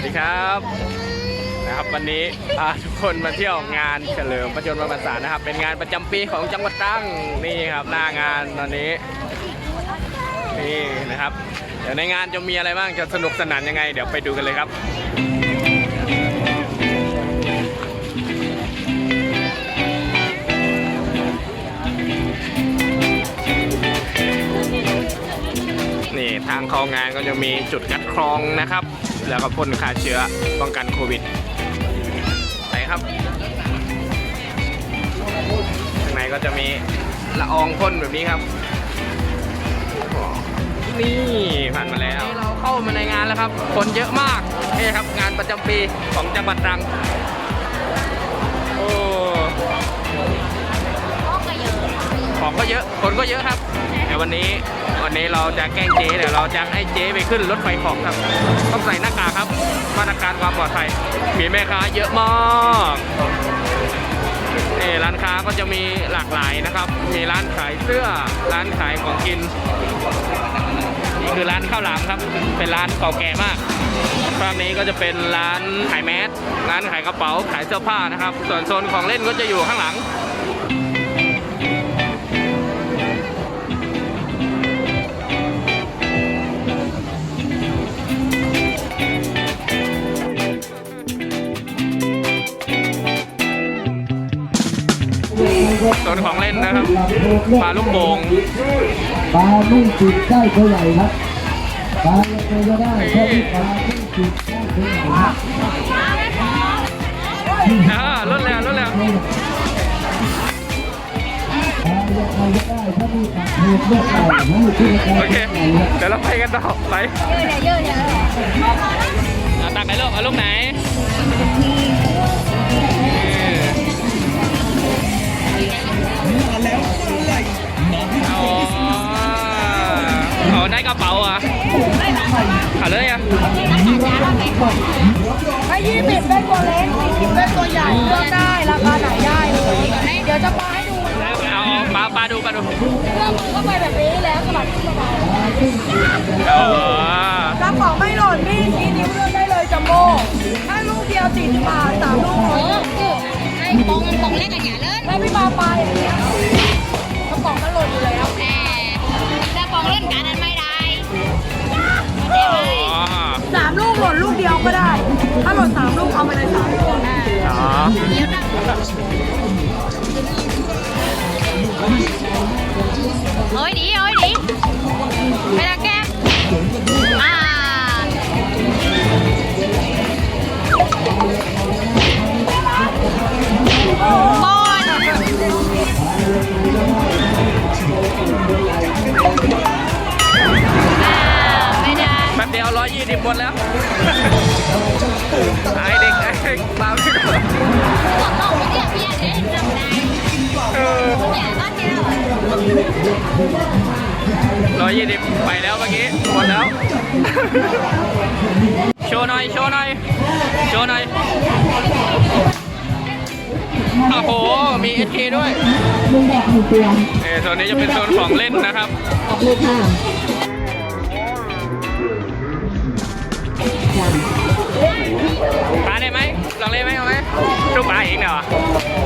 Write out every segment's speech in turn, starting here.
วัสดีครับนะครับวันนี้พาทุกคนมาเที่ยวงานเฉลิมพระชนมพรรษานะครับ เป็นงานประจำปีของจังหวัดตรังนี่ครับหน้างานตอนนี้นี่นะครับ เดี๋ยวในงานจะมีอะไรบ้างจะสนุกสนานยังไง เดี๋ยวไปดูกันเลยครับนี่ทางเข้างานก็จะมีจุดคัดกรองนะครับ แล้วก็พ่นฆ่าเชื้อป้องกันโควิดไปครับข้างในก็จะมีละอองพ่นแบบนี้ครับ นี่ผ่านมาแล้วเราเข้ามาในงานแล้วครับ คนเยอะมากนี่ครับงานประจำปีของจังหวัดตรังโอ้ของก็เยอะ คนก็เยอะครับ แต่วันนี้วันนี้เราจะแกล้งเจ๊เดี๋ยวเราจะให้เจ๊ไปขึ้นรถไฟของครับ ต้องใส่หน้ากากครับมาตรการความปลอดภัยมีแม่ค้าเยอะมากนี่ร้านค้าก็จะมีหลากหลายนะครับ มีร้านขายเสื้อร้านขายของกินนี่คือร้านข้าวหลามครับ เป็นร้านเก่าแก่มากฝั่งนี้ก็จะเป็นร้านขายแมสร้านขายกระเป๋าขายเสื้อผ้านะครับ ส่วนโซนของเล่นก็จะอยู่ข้างหลัง ปลาลูกโป่งปลาไม่ติดได้ตัวใหญ่ครับปลายังไงก็ได้แค่ที่ปลาไม่ติดได้ตัวใหญ่ครับอ่ารถแล้วรถแล้วปลายังไงก็ได้ถ้ามีปลาเห็ดเลือดไก่ให้ที่กระโอเคไก่ครับเดี๋ยวเราไปกันต่อไปเยอะเนี่ยเยอะเนี่ยเอาตักไหนลูกเอาลูกไหน เอาเอได้กระเป๋าอะเอาเลยอะไอ้ยี่สิบเป็นตัวเล็กยี่สิบเป็นตัวใหญ่เลือกได้ราคาไหนได้เลยเดี๋ยวจะปาให้ดูเอาปลาปลาดูปลาดูเครื่องมือก็ไปแบบนี้แล้วสะบัดขึ้นมาอ๋อกระเป๋าไม่หล่นพี่ชี้นิ้วเลือกได้เลยจัมโบ้ถ้าลูกเดียวสี่สิบบาทสามลูกร้อย อคือไอ้ปงปงเล็กกันอย่าเล่นแล้วพี่ปาปาอย่างเงี้ยกระป๋ามันหล่นอยู่แล้วแต่ถ้าปองเล่นกันนั้นไม่ได้เจ๊ไหมสามลูกหล่นลูกเดียวก็ได้ ถ้าหล่นสามลูกเอาไปเลยสามตัวอ๋อเดี๋ยวนะโอ้ยดีโอ้ยดี ยี่สิบไปแล้วเมื่อกี้หมดแล้ว โชว์หน่อย โชว์หน่อย โชว์หน่อย โอ้โห มีเอทีด้วยลุงแบบหนึ่งตัวเออโซนนี้จะเป็นโซนของเล่นนะครับขอบคุณค่ะปลาได้ไหมลองเล่นไหมเอาไหมลูกปลาเองเนี่ยวะอื้อหือ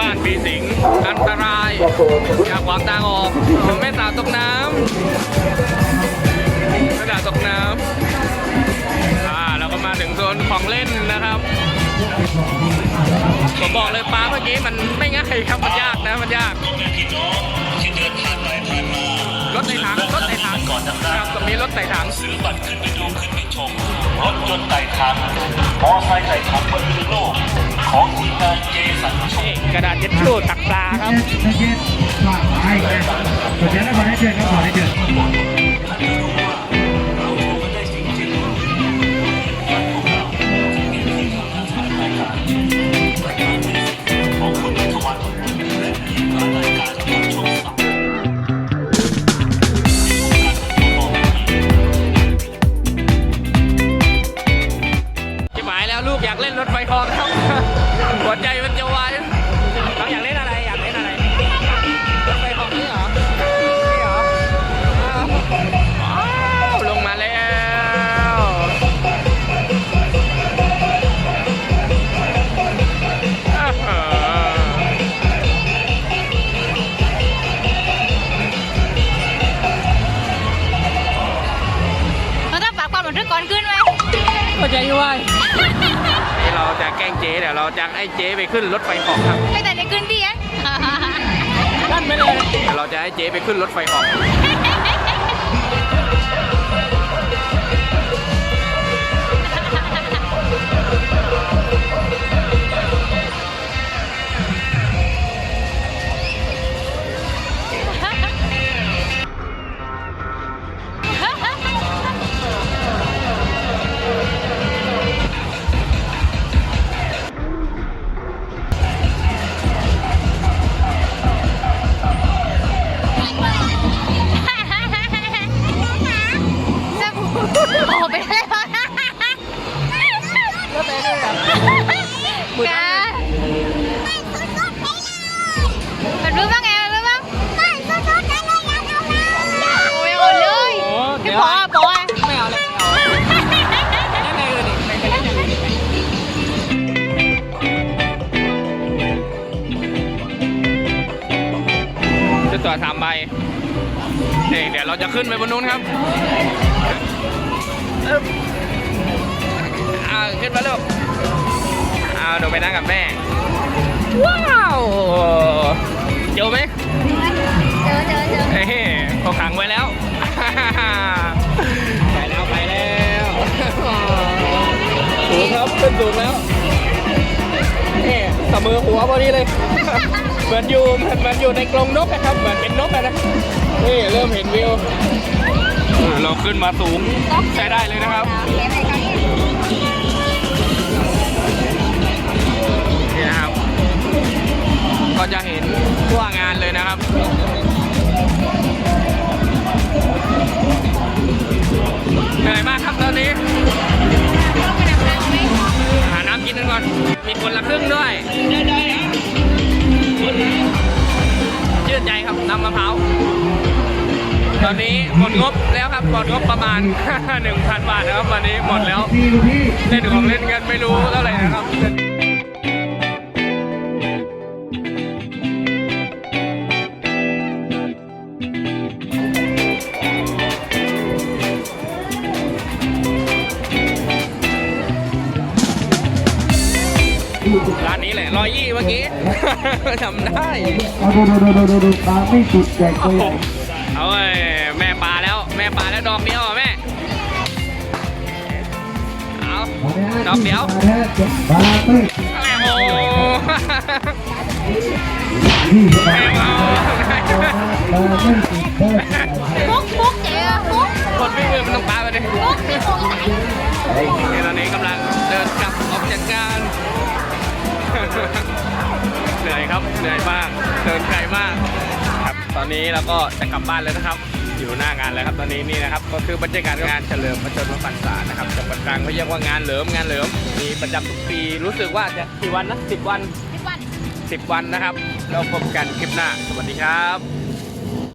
บ้านปีสิงอันตรายอย่าขวางทางออกถึงแม่สาวตกน้ำแม่สาวตกน้ำอ่าเราก็มาถึงโซนของเล่นนะครับผมบอกเลยปลาเมื่อกี้มันไม่ง่ายครับมันยากนะมันยากรถในถังรถในถังครับตรงนี้รถใส่ถังซื้อบัตรขึ้นไปดูขึ้นไปชมรถยนต์ไต่ถังมอไซค์ไต่ถังบนพื้นโลก กระดาษเช็ดชู่ตักปลาครับนักเก็ตฝากไว้ขอเชิญนะขอได้เชิญครับขอได้เชิญ ก็ใจด้วยนี่เราจะแกล้งเจ๊เดี๋ยวเราจะให้เจ๊ไปขึ้นรถไฟเหอกครับ ไม่แต่ได้ขึ้นดีอะนั่นไปเลยเดี๋ยวเราจะให้เจ๊ไปขึ้นรถไฟเหอก จะต่อทำใบนี่เดี๋ยวเราจะขึ้นไปบนนู้นครับอึ๊บอ่าขึ้นมาลูกเอาหนูไปนั่งกับแม่ ว้าวเจอไหมเจอเจอเจอเฮ้ยเขาขังไว้แล้ว ไปแล้วไปแล้วสูงครับขึ้นสูงแล้ว นี่ตะมือหัวพอดีเลย เหมือนอยู่เหมือนเหมือนอยู่ในกรงนกนะครับ เหมือนเป็นนกนะนี่เริ่มเห็นวิวเออเราขึ้นมาสูงใช้ได้เลยนะครับนี่นะครับ ก็จะเห็นทั่วงานเลยนะครับเหนื่อยมาก มีคนละครึ่งด้วย ชื่นใจครับน้ำมะพร้าว ตอนนี้หมดงบแล้วครับ หมดงบประมาณ 1,000 บาทนะครับวันนี้หมดแล้ว เล่นของเล่นกันไม่รู้เท่าไหร่นะครับ จำได้ เอาดูดูดูดูดูปลาไม่จุดแจกตัวใหญ่เอาเว้ยแม่ปลาแล้ว แม่ปลาแล้วดอกเดียวแม่ เอาดอกเดียวปลาแท้ปลาไม่แม่โอ้ที่ปแม่ลาโอ้ปลาไม่จุดได้ฟุกฟุกเจ๊ฟุกคนวิ่งเลยมันต้องปลาไปดิฟุกพี่ฟุกไหนนี่ตอนนี้กำลังเดินกลับออกจากงานเห นื่อยครับเหนื่อยมากเดินไกลมากครับตอนนี้เราก็จะกลับบ้านแล้วนะครับ อยู่หน้างานแล้วครับตอนนี้นี่นะครับก็คือบรรยากาศงานเฉลิมพระชนมพรรษานะครับจังหวัดตรังเขาเรียกว่างานเหลิมงานเหลิมมีประจำทุกปีรู้สึกว่าจะกี่วันนะสิบวันสิบวันสิบวันนะครับเราพบกันคลิปหน้าสวัสดีครับ